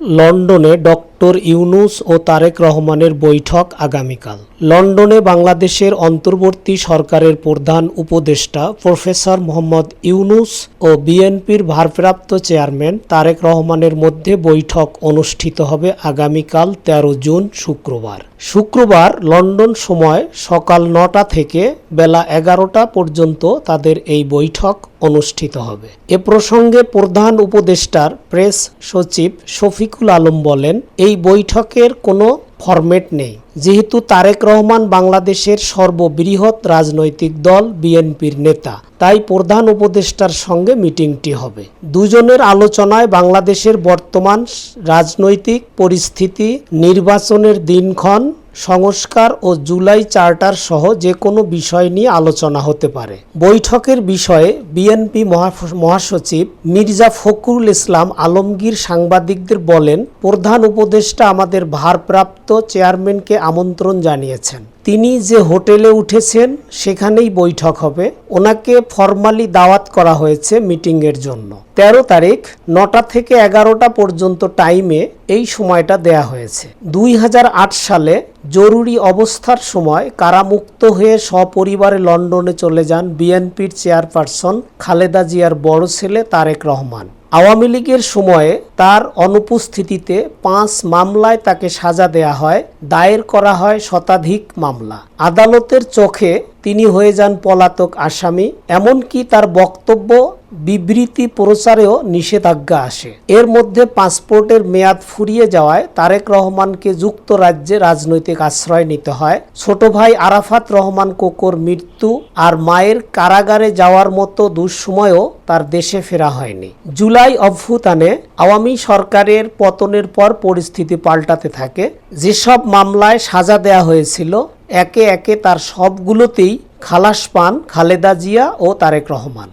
লন্ডনে ডক্টর ইউনুস ও তারেক রহমানের বৈঠক আগামীকাল। লন্ডনে বাংলাদেশের অন্তর্বর্তী সরকারের প্রধান উপদেষ্টা প্রফেসর মোহাম্মদ ইউনুস ও বিএনপির ভারপ্রাপ্ত চেয়ারম্যান তারেক রহমানের মধ্যে বৈঠক অনুষ্ঠিত হবে আগামীকাল তেরো জুন শুক্রবার। শুক্রবার লন্ডন সময় সকাল নটা থেকে বেলা এগারোটা পর্যন্ত তাদের এই বৈঠক অনুষ্ঠিত হবে। এ প্রসঙ্গে প্রধান উপদেষ্টার প্রেস সচিব শফিকুল আলম বলেন, এই বৈঠকের কোনো ফরম্যাট নেই। যেহেতু তারেক রহমান বাংলাদেশের সর্ববৃহৎ রাজনৈতিক দল, বিএনপির নেতা, তাই প্রধান উপদেষ্টার সঙ্গে মিটিংটি হবে। দুজনের আলোচনায় বাংলাদেশের বর্তমান রাজনৈতিক পরিস্থিতি, নির্বাচনের দিনক্ষণ সংস্কার ও জুলাই চার্টার সহ যে কোনো বিষয় নিয়ে আলোচনা হতে পারে। বৈঠকের বিষয়ে বিএনপি মহা- মহাসচিব মির্জা ফখরুল ইসলাম আলমগীর সাংবাদিকদের বলেন, প্রধান উপদেষ্টা আমাদের ভারপ্রাপ্ত চেয়ারম্যানকে আমন্ত্রণ জানিয়েছেন। তিনি যে হোটেলে উঠেছেন, সেখানেই বৈঠক হবে। ওনাকে ফর্মালি দাওয়াত করা হয়েছে মিটিংয়ের জন্য। তেরো তারিখ নটা থেকে এগারোটা পর্যন্ত টাইমে এই সময়টা দেয়া হয়েছে। দুই হাজার আট সালে জরুরি অবস্থার সময় কারামুক্ত হয়ে সপরিবারে লন্ডনে চলে যান বিএনপির চেয়ারপারসন খালেদা জিয়ার বড় ছেলে তারেক রহমান। আওয়ামী লীগের সময়ে তার অনুপস্থিতিতে পাঁচ মামলায় তাকে সাজা দেয়া হয়, দায়ের করা হয় শতাধিক মামলা। আদালতের চোখে তিনি হয়ে যান পলাতক আসামি, এমনকি তার বক্তব্য বিবৃতি প্রচারেও নিষেধাজ্ঞা আসে। এর মধ্যে পাসপোর্টের মেয়াদ ফুরিয়ে যাওয়ায় তারেক রহমানকে যুক্তরাজ্যে রাজনৈতিক আশ্রয় নিতে হয়। ছোট ভাই আরাফাত রহমান কোকোর মৃত্যু আর মায়ের কারাগারে যাওয়ার মতো দুঃসময়ও তার দেশে ফেরা হয়নি। জুলাই অভ্যুত্থানে আওয়ামী সরকারের পতনের পর পরিস্থিতি পাল্টাতে থাকে। যেসব মামলায় সাজা দেয়া হয়েছিল, একে একে তার সবগুলোতেই খালাস পান খালেদা জিয়া ও তারেক রহমান।